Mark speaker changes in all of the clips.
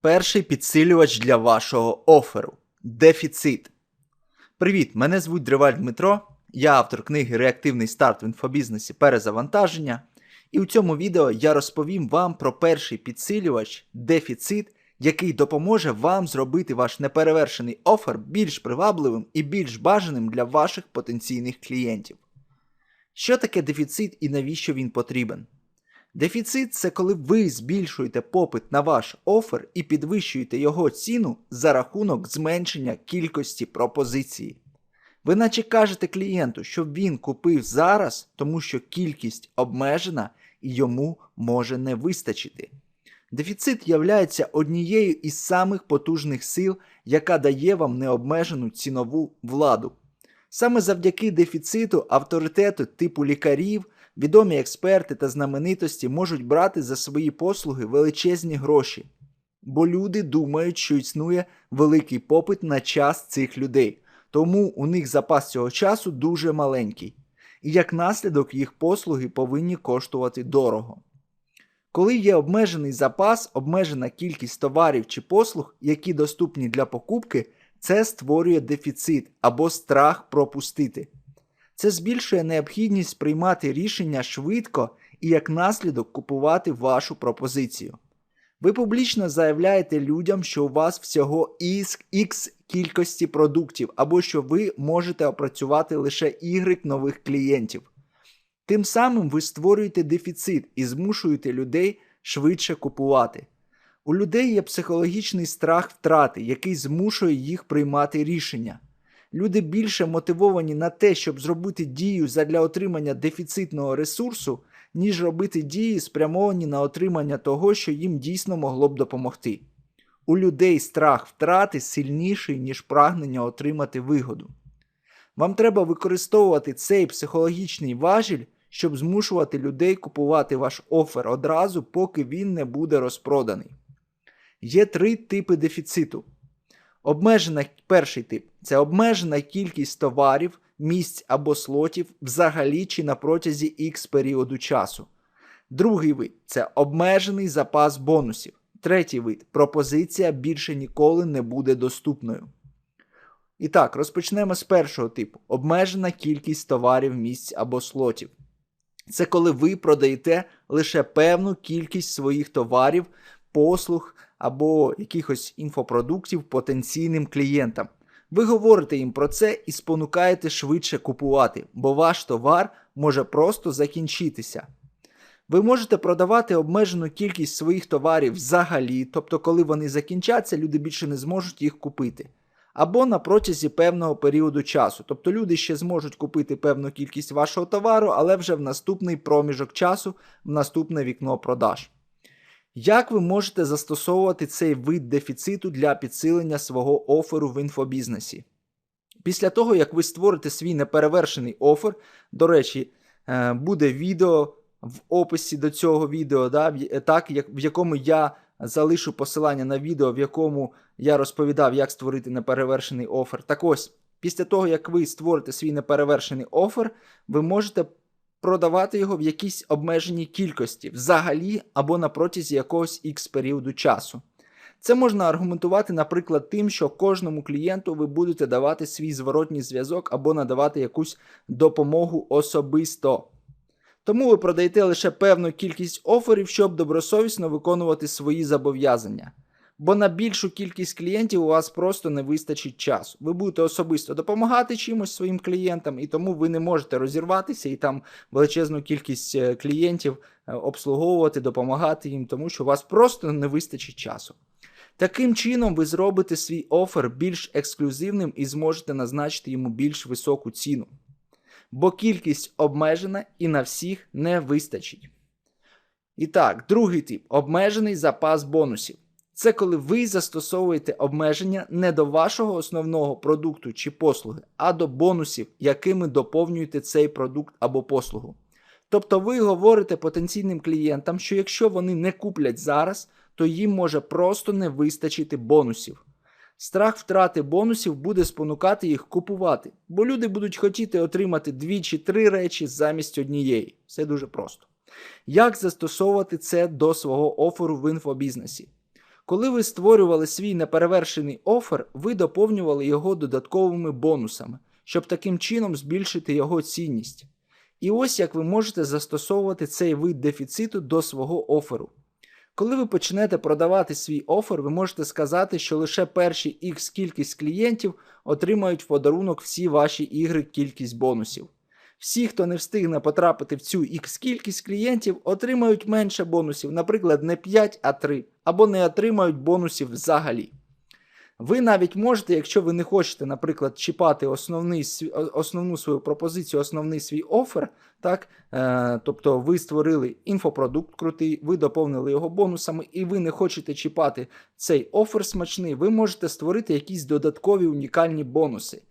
Speaker 1: Перший підсилювач для вашого оферу дефіцит. Привіт, мене звуть Дриваль Дмитро. Я автор книги Реактивний старт в інфобізнесі перезавантаження. І у цьому відео я розповім вам про перший підсилювач дефіцит, який допоможе вам зробити ваш неперевершений офер більш привабливим і більш бажаним для ваших потенційних клієнтів. Що таке дефіцит і навіщо він потрібен? Дефіцит це коли ви збільшуєте попит на ваш офер і підвищуєте його ціну за рахунок зменшення кількості пропозиції. Ви наче кажете клієнту, щоб він купив зараз, тому що кількість обмежена і йому може не вистачити. Дефіцит являється однією із самих потужних сил, яка дає вам необмежену цінову владу. Саме завдяки дефіциту авторитету типу лікарів, відомі експерти та знаменитості можуть брати за свої послуги величезні гроші, бо люди думають, що існує великий попит на час цих людей, тому у них запас цього часу дуже маленький, і як наслідок їх послуги повинні коштувати дорого. Коли є обмежений запас, обмежена кількість товарів чи послуг, які доступні для покупки, це створює дефіцит або страх пропустити. Це збільшує необхідність приймати рішення швидко і як наслідок купувати вашу пропозицію. Ви публічно заявляєте людям, що у вас всього X кількості продуктів, або що ви можете опрацювати лише Y нових клієнтів. Тим самим ви створюєте дефіцит і змушуєте людей швидше купувати. У людей є психологічний страх втрати, який змушує їх приймати рішення. Люди більше мотивовані на те, щоб зробити дію задля отримання дефіцитного ресурсу, ніж робити дії, спрямовані на отримання того, що їм дійсно могло б допомогти. У людей страх втрати сильніший, ніж прагнення отримати вигоду. Вам треба використовувати цей психологічний важіль, щоб змушувати людей купувати ваш офер одразу, поки він не буде розпроданий. Є три типи дефіциту. Обмежена перший тип це обмежена кількість товарів, місць або слотів взагалі чи на протязі X періоду часу. Другий вид це обмежений запас бонусів. Третій вид пропозиція більше ніколи не буде доступною. І так, розпочнемо з першого типу: обмежена кількість товарів, місць або слотів. Це коли ви продаєте лише певну кількість своїх товарів, послуг або якихось інфопродуктів потенційним клієнтам. Ви говорите їм про це і спонукаєте швидше купувати, бо ваш товар може просто закінчитися. Ви можете продавати обмежену кількість своїх товарів взагалі, тобто, коли вони закінчаться, люди більше не зможуть їх купити. Або на протязі певного періоду часу. Тобто люди ще зможуть купити певну кількість вашого товару, але вже в наступний проміжок часу, в наступне вікно продаж. Як ви можете застосовувати цей вид дефіциту для підсилення свого оферу в інфобізнесі? Після того, як ви створите свій неперевершений офер, до речі, е, буде відео в описі до цього відео, да, так, в якому я залишу посилання на відео, в якому я розповідав, як створити неперевершений офер. Так ось, після того, як ви створите свій неперевершений офер, ви можете продавати його в якійсь обмеженій кількості, взагалі або на протязі якогось X періоду часу. Це можна аргументувати, наприклад, тим, що кожному клієнту ви будете давати свій зворотній зв'язок або надавати якусь допомогу особисто. Тому ви продаєте лише певну кількість оферів, щоб добросовісно виконувати свої зобов'язання. Бо на більшу кількість клієнтів у вас просто не вистачить часу. Ви будете особисто допомагати чимось своїм клієнтам, і тому ви не можете розірватися і там величезну кількість е, клієнтів е, обслуговувати, допомагати їм, тому що у вас просто не вистачить часу. Таким чином, ви зробите свій офер більш ексклюзивним і зможете назначити йому більш високу ціну. Бо кількість обмежена і на всіх не вистачить. І так, другий тип обмежений запас бонусів. Це коли ви застосовуєте обмеження не до вашого основного продукту чи послуги, а до бонусів, якими доповнюєте цей продукт або послугу. Тобто ви говорите потенційним клієнтам, що якщо вони не куплять зараз, то їм може просто не вистачити бонусів. Страх втрати бонусів буде спонукати їх купувати, бо люди будуть хотіти отримати дві чи три речі замість однієї. Все дуже просто. Як застосовувати це до свого оферу в інфобізнесі? Коли ви створювали свій неперевершений офер, ви доповнювали його додатковими бонусами, щоб таким чином збільшити його цінність. І ось як ви можете застосовувати цей вид дефіциту до свого оферу. Коли ви почнете продавати свій офер, ви можете сказати, що лише перші X кількість клієнтів отримають в подарунок всі ваші ігри кількість бонусів. Всі, хто не встигне потрапити в цю X кількість клієнтів, отримають менше бонусів, наприклад, не 5, а 3, або не отримають бонусів взагалі. Ви навіть можете, якщо ви не хочете, наприклад, чіпати основний, основну свою пропозицію, основний свій офер, так, е, тобто ви створили інфопродукт крутий, ви доповнили його бонусами, і ви не хочете чіпати цей офер смачний, ви можете створити якісь додаткові унікальні бонуси,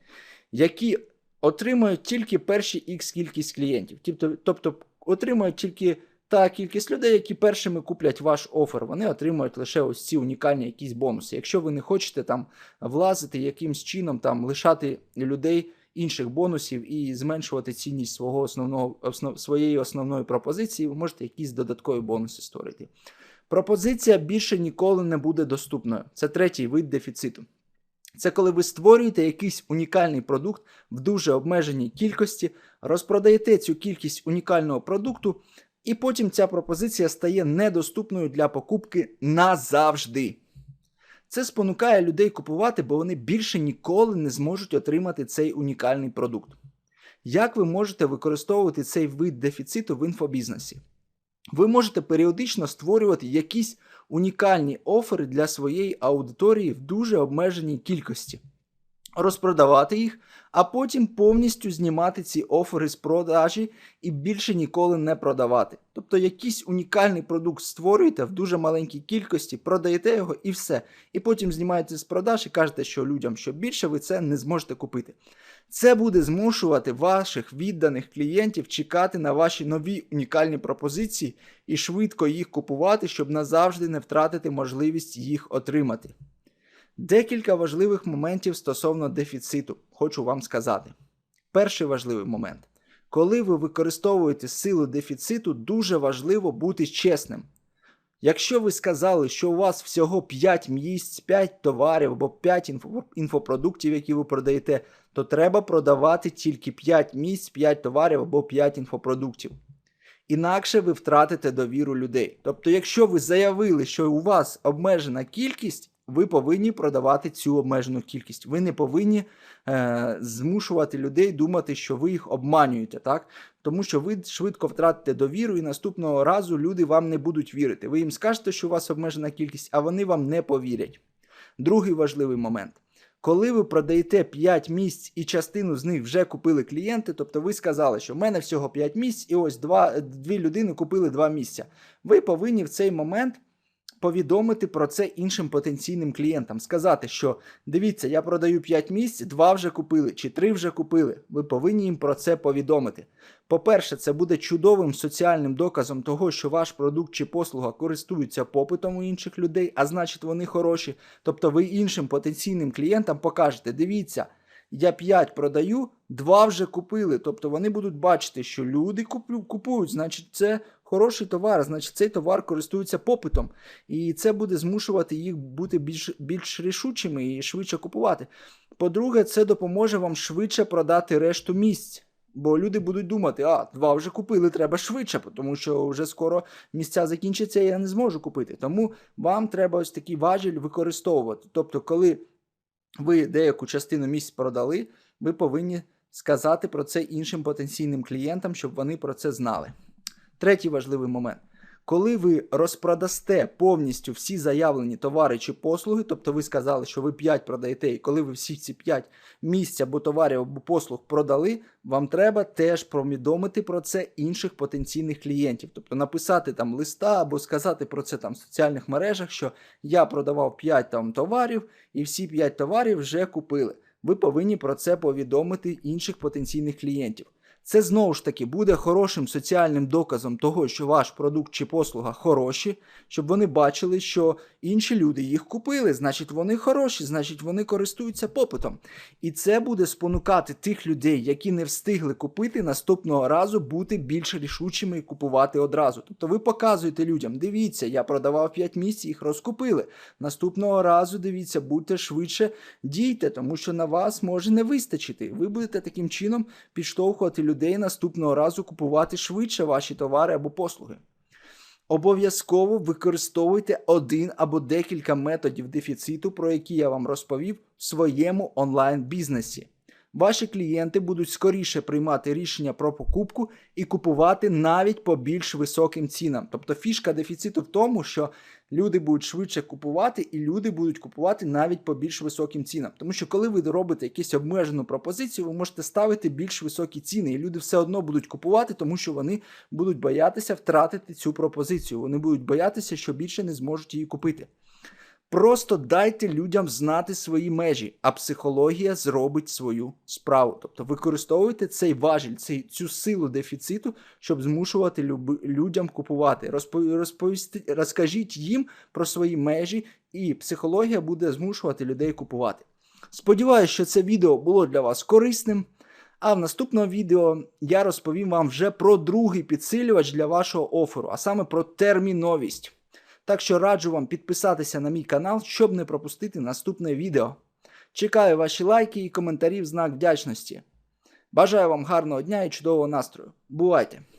Speaker 1: які отримують тільки перші X кількість клієнтів. Тобто, отримують тільки та кількість людей, які першими куплять ваш офер, вони отримують лише ось ці унікальні якісь бонуси. Якщо ви не хочете там влазити якимсь чином, там лишати людей інших бонусів і зменшувати цінність свого основного основ, своєї основної пропозиції, ви можете якісь додаткові бонуси створити. Пропозиція більше ніколи не буде доступною. Це третій вид дефіциту. Це коли ви створюєте якийсь унікальний продукт в дуже обмеженій кількості, розпродаєте цю кількість унікального продукту, і потім ця пропозиція стає недоступною для покупки назавжди. Це спонукає людей купувати, бо вони більше ніколи не зможуть отримати цей унікальний продукт. Як ви можете використовувати цей вид дефіциту в інфобізнесі? Ви можете періодично створювати якісь унікальні офери для своєї аудиторії в дуже обмеженій кількості, розпродавати їх, а потім повністю знімати ці офери з продажі і більше ніколи не продавати. Тобто якийсь унікальний продукт створюєте в дуже маленькій кількості, продаєте його і все. І потім знімаєте з продаж і кажете, що людям, що більше ви це не зможете купити. Це буде змушувати ваших відданих клієнтів чекати на ваші нові унікальні пропозиції і швидко їх купувати, щоб назавжди не втратити можливість їх отримати. Декілька важливих моментів стосовно дефіциту, хочу вам сказати. Перший важливий момент. Коли ви використовуєте силу дефіциту, дуже важливо бути чесним. Якщо ви сказали, що у вас всього 5 місць, 5 товарів або 5 інфопродуктів, які ви продаєте, то треба продавати тільки 5 місць, 5 товарів або 5 інфопродуктів. Інакше ви втратите довіру людей. Тобто, якщо ви заявили, що у вас обмежена кількість, ви повинні продавати цю обмежену кількість. Ви не повинні е, змушувати людей думати, що ви їх обманюєте, так? Тому що ви швидко втратите довіру, і наступного разу люди вам не будуть вірити. Ви їм скажете, що у вас обмежена кількість, а вони вам не повірять. Другий важливий момент. Коли ви продаєте 5 місць і частину з них вже купили клієнти, тобто ви сказали, що в мене всього 5 місць, і ось два, дві людини купили 2 місця. Ви повинні в цей момент повідомити про це іншим потенційним клієнтам. Сказати, що дивіться, я продаю 5 місць, 2 вже купили чи 3 вже купили. Ви повинні їм про це повідомити. По-перше, це буде чудовим соціальним доказом того, що ваш продукт чи послуга користуються попитом у інших людей, а значить вони хороші. Тобто ви іншим потенційним клієнтам покажете, дивіться. Я 5 продаю, 2 вже купили. Тобто вони будуть бачити, що люди купують, значить, це хороший товар, значить, цей товар користується попитом. І це буде змушувати їх бути більш, більш рішучими і швидше купувати. По-друге, це допоможе вам швидше продати решту місць. Бо люди будуть думати, а, два вже купили, треба швидше, тому що вже скоро місця закінчаться, і я не зможу купити. Тому вам треба ось такий важіль використовувати. Тобто, коли ви деяку частину місць продали, ви повинні сказати про це іншим потенційним клієнтам, щоб вони про це знали. Третій важливий момент. Коли ви розпродасте повністю всі заявлені товари чи послуги, тобто ви сказали, що ви 5 продаєте, і коли ви всі ці 5 місць або товарів або послуг продали, вам треба теж повідомити про це інших потенційних клієнтів. Тобто написати там листа або сказати про це там в соціальних мережах, що я продавав 5 там товарів, і всі 5 товарів вже купили. Ви повинні про це повідомити інших потенційних клієнтів. Це знову ж таки буде хорошим соціальним доказом того, що ваш продукт чи послуга хороші, щоб вони бачили, що інші люди їх купили, значить вони хороші, значить вони користуються попитом. І це буде спонукати тих людей, які не встигли купити наступного разу, бути більш рішучими і купувати одразу. Тобто ви показуєте людям: дивіться, я продавав 5 місць, їх розкупили. Наступного разу дивіться, будьте швидше дійте, тому що на вас може не вистачити. Ви будете таким чином підштовхувати людей наступного разу купувати швидше ваші товари або послуги. Обов'язково використовуйте один або декілька методів дефіциту, про які я вам розповів в своєму онлайн-бізнесі. Ваші клієнти будуть скоріше приймати рішення про покупку і купувати навіть по більш високим цінам. Тобто фішка дефіциту в тому, що люди будуть швидше купувати, і люди будуть купувати навіть по більш високим цінам. Тому що коли ви робите якусь обмежену пропозицію, ви можете ставити більш високі ціни, і люди все одно будуть купувати, тому що вони будуть боятися втратити цю пропозицію. Вони будуть боятися, що більше не зможуть її купити. Просто дайте людям знати свої межі, а психологія зробить свою справу. Тобто використовуйте цей важіль, цей, цю силу дефіциту, щоб змушувати люби, людям купувати. Розпо- розповісти, розкажіть їм про свої межі, і психологія буде змушувати людей купувати. Сподіваюсь, що це відео було для вас корисним. А в наступному відео я розповім вам вже про другий підсилювач для вашого оферу, а саме про терміновість. Так що раджу вам підписатися на мій канал, щоб не пропустити наступне відео. Чекаю ваші лайки і коментарі в знак вдячності. Бажаю вам гарного дня і чудового настрою. Бувайте!